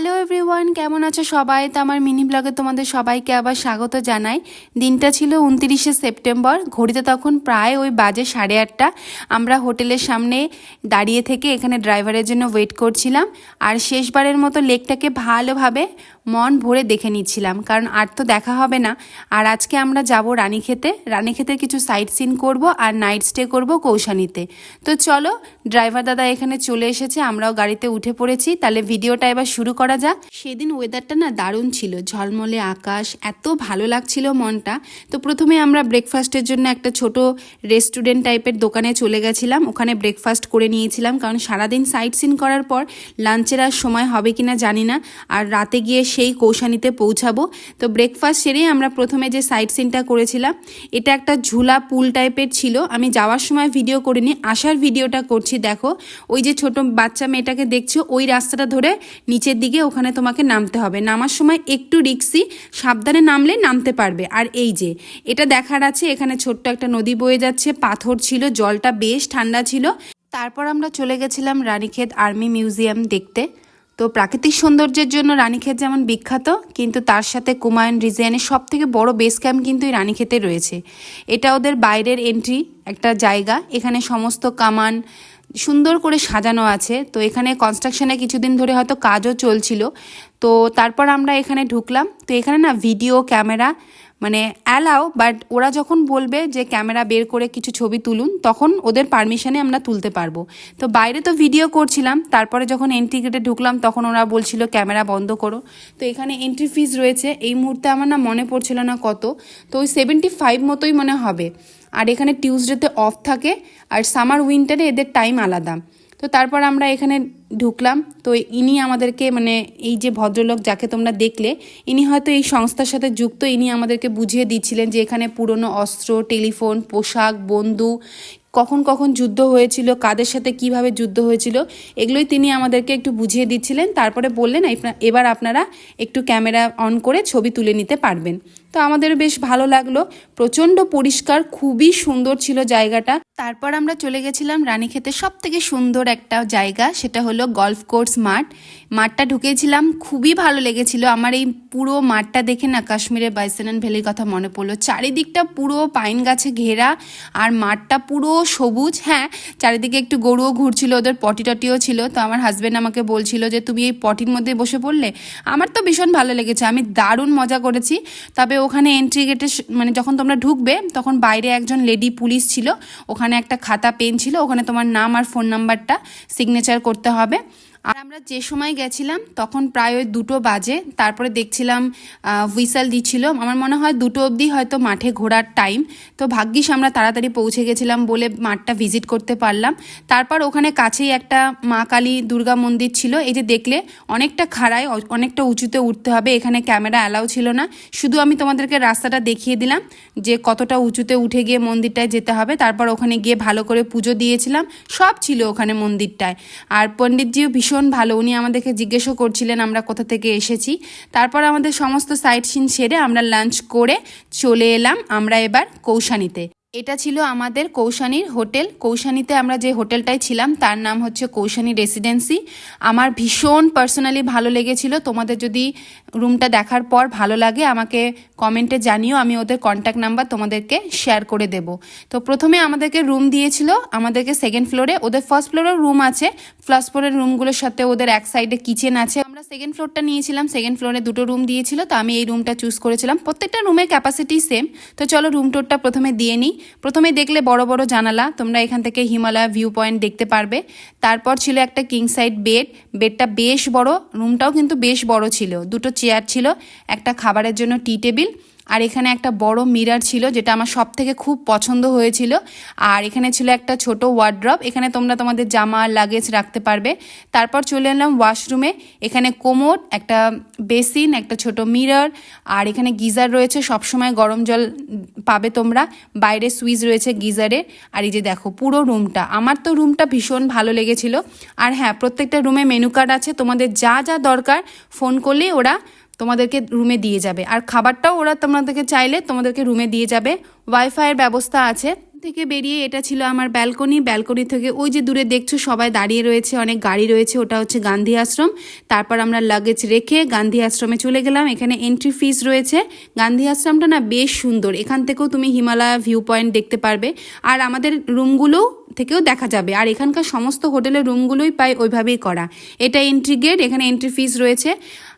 Hello everyone কেমন আছো সবাই? তো আমার মিনি ব্লগে তোমাদের সবাইকে আবার স্বাগত জানাই। দিনটা ছিল উনতিরিশে সেপ্টেম্বর, ঘড়িতে তখন প্রায় ওই বাজে সাড়ে আটটা। আমরা হোটেলের সামনে দাঁড়িয়ে থেকে এখানে ড্রাইভারের জন্য ওয়েট করছিলাম। আর শেষবারের মতো লেকটাকে ভালোভাবে মন ভরে দেখে নিচ্ছিলাম। কারণ আর তো দেখা হবে না। আর আজকে আমরা যাব রানীক্ষেতে। রানীক্ষেতে কিছু সাইট সিন করব আর নাইট স্টে করব কৌশানিতে। তো চলো, ড্রাইভার দাদা এখানে চলে এসেছে। আমরাও গাড়িতে উঠে পড়েছি। তাহলে ভিডিওটা এবার শুরু করা যাক। সেদিন ওয়েদারটা না দারুণ ছিল। ঝলমলে আকাশ, এত ভালো লাগছিল মনটা। তো প্রথমে আমরা ব্রেকফাস্টের জন্য একটা ছোট রেস্টুরেন্ট টাইপের দোকানে চলে গেছিলাম। ওখানে ব্রেকফাস্ট করে নিয়েছিলাম। কারণ সারাদিন সাইট সিন করার পর লাঞ্চের আর সময় হবে কিনা জানি না। আর রাতে গিয়ে সেই কৌশানিতে পৌঁছাবো। তো ব্রেকফাস্ট সেরেই আমরা প্রথমে যে সাইট সিনটা করেছিলাম, এটা একটা ঝুলা পুল টাইপের ছিল। আমি যাওয়ার সময় ভিডিও করিনি, আসার ভিডিওটা করছি। দেখো, ওই যে ছোট বাচ্চা মেয়েটাকে দেখছ, ওই রাস্তাটা ধরে নিচের দিকে ওখানে তোমাকে নামতে হবে। নামার সময় একটু রিক্সি, সাবধানে নামলে নামতে পারবে। আর এই যে, এটা দেখার আছে, এখানে ছোট্ট একটা নদী বয়ে যাচ্ছে, পাথর ছিল, জলটা বেশ ঠান্ডা ছিল। তারপর আমরা চলে গেছিলাম রানীক্ষেত আর্মি মিউজিয়াম দেখতে। তো প্রাকৃতিক সৌন্দর্যের জন্য রানীক্ষেত যেমন বিখ্যাত, কিন্তু তার সাথে কুমায়ুন রিজিয়ানের সব থেকে বড় বেস ক্যাম্প কিন্তু এই রানীক্ষেতে রয়েছে। এটা ওদের বাইরের এন্ট্রি একটা জায়গা। এখানে সমস্ত কামান সুন্দর করে সাজানো আছে। তো এখানে কনস্ট্রাকশনে কিছুদিন ধরে হয়তো কাজও চলছিল। তো তারপর আমরা এখানে ঢুকলাম। তো এখানে না ভিডিও ক্যামেরা মানে অ্যালাও বাট ওরা যখন বলবে যে ক্যামেরা বের করে কিছু ছবি তুলুন, তখন ওদের পারমিশনে আমরা তুলতে পারব। তো বাইরে তো ভিডিও করছিলাম, তারপরে যখন এন্ট্রি গেটে ঢুকলাম, তখন ওরা বলছিল ক্যামেরা বন্ধ করো। তো এখানে এন্ট্রি ফিজ রয়েছে। এই মুহূর্তে আমার না মনে পড়ছিল না কত। তো ওই সেভেন্টি ফাইভ মতোই মনে হবে। আর এখানে টিউসডেতে অফ থাকে, আর সামার উইন্টারে এদের টাইম আলাদা। তো তারপর আমরা এখানে ঢুকলাম। তো ইনি আমাদেরকে মানে এই যে ভদ্রলোক যাকে তোমরা দেখলে, ইনি হয়তো এই সংস্থার সাথে যুক্ত, ইনি আমাদেরকে বুঝিয়ে দিচ্ছিলেন যে এখানে পুরনো অস্ত্র, টেলিফোন, পোশাক বন্ধু কখন কখন যুদ্ধ হয়েছিল, কাদের সাথে কীভাবে যুদ্ধ হয়েছিল, এগুলোই তিনি আমাদেরকে একটু বুঝিয়ে দিচ্ছিলেন। তারপরে বললেন এবার আপনারা একটু ক্যামেরা অন করে ছবি তুলে নিতে পারবেন। তো আমাদের বেশ ভালো লাগল। প্রচণ্ড পরিষ্কার, খুবই সুন্দর ছিল জায়গাটা। তারপর আমরা চলে গেছিলাম রানীক্ষেতের সব থেকে সুন্দর একটা জায়গা, সেটা হলো গলফ কোর্স মাঠ। মাঠটা ঢুকেছিলাম, খুবই ভালো লেগেছিল। আমার এই পুরো মাঠটা দেখে না কাশ্মীরের বাইসেনান ভ্যালির কথা মনে পড়ল। চারিদিকটা পুরো পাইন গাছে ঘেরা, আর মাঠটা পুরো সবুজ হ্যাঁ চারিদিকে একটু গরুও ঘুরছিল, ওদের পটি টটিও ছিল। তো আমার হাজব্যান্ড আমাকে বলছিল যে, তুমি এই পটির মধ্যে বসে পড়লে? আমার তো ভীষণ ভালো লেগেছে, আমি দারুণ মজা করেছি। তবে ওখানে এন্ট্রি গেটে মানে যখন তোমরা ঢুকবে, তখন বাইরে একজন লেডি পুলিশ ছিল। ওখানে একটা খাতা পেন ছিল। ওখানে তোমার নাম আর ফোন নাম্বারটা সিগনেচার করতে হবে। আর আমরা যে সময় গেছিলাম, তখন প্রায় ওই দুটো বাজে। তারপরে দেখছিলাম হুইসাল দিচ্ছিল। আমার মনে হয় দুটো অবধি হয়তো মাঠে ঘোরার টাইম তো ভাগ্যিস আমরা তাড়াতাড়ি পৌঁছে গেছিলাম বলে মাঠটা ভিজিট করতে পারলাম। তারপর ওখানে কাছেই একটা মা কালী দুর্গা মন্দির ছিল। এই যে দেখলে, অনেকটা খাড়ায় অনেকটা উঁচুতে উঠতে হবে। এখানে ক্যামেরা অ্যালাউ ছিল না। শুধু আমি তোমাদেরকে রাস্তাটা দেখিয়ে দিলাম, যে কতটা উঁচুতে উঠে গিয়ে মন্দিরটায় যেতে হবে। তারপর ওখানে গিয়ে ভালো করে পুজো দিয়েছিলাম। সব ছিল ওখানে মন্দিরটায়। আর পণ্ডিতজিও ভীষণ ভালো। উনি আমাদেরকে জিজ্ঞেসও করছিলেন আমরা কোথা থেকে এসেছি। তারপর আমাদের সমস্ত সাইট সিন সেরে আমরা লাঞ্চ করে চলে এলাম আমরা এবার কৌশানীতে। এটা ছিল আমাদের কৌশানীর হোটেল। কৌশানীতে আমরা যে হোটেলটায় ছিলাম, তার নাম হচ্ছে কৌশানী রেসিডেন্সি। আমার ভীষণ পার্সোনালি ভালো লেগেছিল। তোমাদের যদি রুমটা দেখার পর ভালো লাগে, আমাকে কমেন্টে জানিও, আমি ওদের কন্ট্যাক্ট নাম্বার তোমাদেরকে শেয়ার করে দেব। তো প্রথমে আমাদেরকে রুম দিয়েছিল, আমাদেরকে সেকেন্ড ফ্লোরে ওদের ফার্স্ট ফ্লোরেও রুম আছে ফার্স্ট ফ্লোরের রুমগুলোর সাথে ওদের এক সাইডে কিচেন আছে। আমরা সেকেন্ড ফ্লোরটা নিয়েছিলাম সেকেন্ড ফ্লোরে দুটো রুম দিয়েছিল, তো আমি এই রুমটা চুজ করেছিলাম। প্রত্যেকটা রুমের ক্যাপাসিটি সেম তো চলো রুম টোরটা প্রথমে দিয়ে নিই। প্রথমে দেখলে বড় বড় জানালা, তোমরা এখান থেকে হিমালয় ভিউ পয়েন্ট দেখতে পারবে। তারপর ছিল একটা কিং সাইড বেড বেডটা বেশ বড় রুমটাও কিন্তু বেশ বড় ছিল, দুটো চেয়ার ছিল, একটা খাবারের জন্য টি টেবিল আর এখানে একটা বড় মিরার ছিল, যেটা আমার সব থেকে খুব পছন্দ হয়েছিল। আর এখানে ছিল একটা ছোট ওয়ার্ড্রপ এখানে তোমরা তোমাদের জামা লাগেজ রাখতে পারবে। তারপর চলে এলাম ওয়াশরুমে এখানে কোমোড একটা বেসিন একটা ছোট মিরর, আর এখানে গিজার রয়েছে, সবসময় গরম জল পাবে তোমরা। বাইরে সুইচ রয়েছে গিজারের আর এই যে দেখো, পুরো রুমটা। আমার তো রুমটা ভীষণ ভালো লেগেছিল। আর হ্যাঁ প্রত্যেকটা রুমে মেনু কার্ড আছে। তোমাদের যা যা দরকার ফোন করলেই ওরা তোমাদেরকে রুমে দিয়ে যাবে। আর খাবারটাও ওরা তোমাদেরকে চাইলে তোমাদেরকে রুমে দিয়ে যাবে। ওয়াইফাইয়ের ব্যবস্থা আছে। থেকে বেরিয়ে এটা ছিল আমার ব্যালকনি ব্যালকনি থেকে ওই যে দূরে দেখছ সবাই দাঁড়িয়ে রয়েছে, অনেক গাড়ি রয়েছে, ওটা হচ্ছে গান্ধী আশ্রম। তারপর আমরা লাগেজ রেখে গান্ধী আশ্রমে চলে গেলাম। এখানে এন্ট্রি ফিস রয়েছে। গান্ধী আশ্রমটা না বেশ সুন্দর। এখান থেকেও তুমি হিমালয়া ভিউ পয়েন্ট দেখতে পারবে। আর আমাদের রুমগুলোও থেকেও দেখা যাবে। আর এখানকার সমস্ত হোটেলের রুমগুলোই প্রায় ওইভাবেই করা। এটা এন্ট্রি গেট এখানে এন্ট্রি ফিস রয়েছে।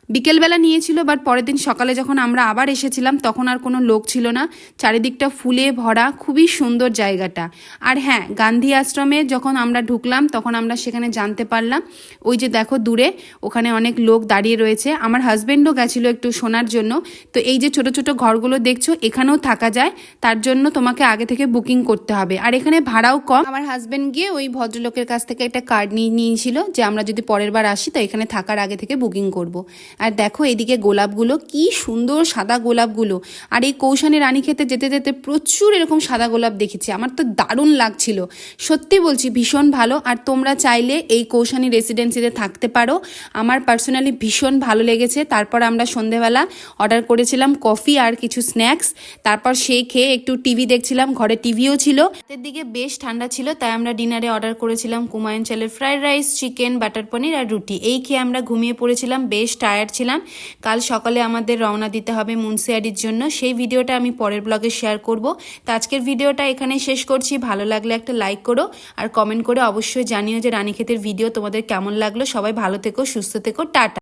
বিকেলবেলা নিয়েছিল বাট পরের দিন সকালে যখন আমরা আবার এসেছিলাম, তখন আর কোনো লোক ছিল না। চারিদিকটা ফুলে ভরা, খুবই সুন্দর জায়গাটা। আর হ্যাঁ গান্ধী আশ্রমে যখন আমরা ঢুকলাম, তখন আমরা সেখানে জানতে পারলাম, ওই যে দেখো দূরে, ওখানে অনেক লোক দাঁড়িয়ে রয়েছে। আমার হাজব্যান্ডও গেছিল একটু শোনার জন্য। তো এই যে ছোট ছোট ঘরগুলো দেখছ, এখানেও থাকা যায়। তার জন্য তোমাকে আগে থেকে বুকিং করতে হবে। আর এখানে ভাড়াও কম। আমার হাজব্যান্ড গিয়ে ওই ভদ্রলোকের কাছ থেকে একটা কার্ড নিয়ে নিয়েছিল যে, আমরা যদি পরের বার আসি, তো এখানে থাকার আগে থেকে বুকিং করব। আর দেখো এদিকে গোলাপগুলো কি সুন্দর সাদা গোলাপগুলো। আর এই কৌশানী রানী খেতে যেতে যেতে প্রচুর এরকম সাদা গোলাপ দেখেছি। আমার তো দারুণ লাগছিল। সত্যি বলছি, ভীষণ ভালো। আর তোমরা চাইলে এই কৌশানি রেসিডেন্সিতে থাকতে পারো। আমার পার্সোনালি ভীষণ ভালো লেগেছে। তারপর আমরা সন্ধেবেলা অর্ডার করেছিলাম কফি আর কিছু স্ন্যাক্স তারপর সেই খেয়ে একটু টিভি দেখছিলাম, ঘরে টিভিও ছিল। রাতের দিকে বেশ ঠান্ডা ছিল, তাই আমরা ডিনারে অর্ডার করেছিলাম কুমায়ুন চালের fried rice chicken butter paneer আর রুটি। এই খেয়ে আমরা ঘুমিয়ে পড়েছিলাম, বেশ টায়ার্ড ছিলাম। কাল সকালে আমাদের রওনা দিতে হবে মুন্সিয়ারির জন্য। সেই ভিডিওটা আমি পরের ব্লগে শেয়ার করব। তো আজকের ভিডিওটা এখানে শেষ করছি। ভালো লাগলে একটা লাইক করো আর কমেন্ট করে অবশ্যই জানিও যে রানীক্ষেতের ভিডিও তোমাদের কেমন লাগল। সবাই ভালো থেকো, সুস্থ থেকো, টাটা।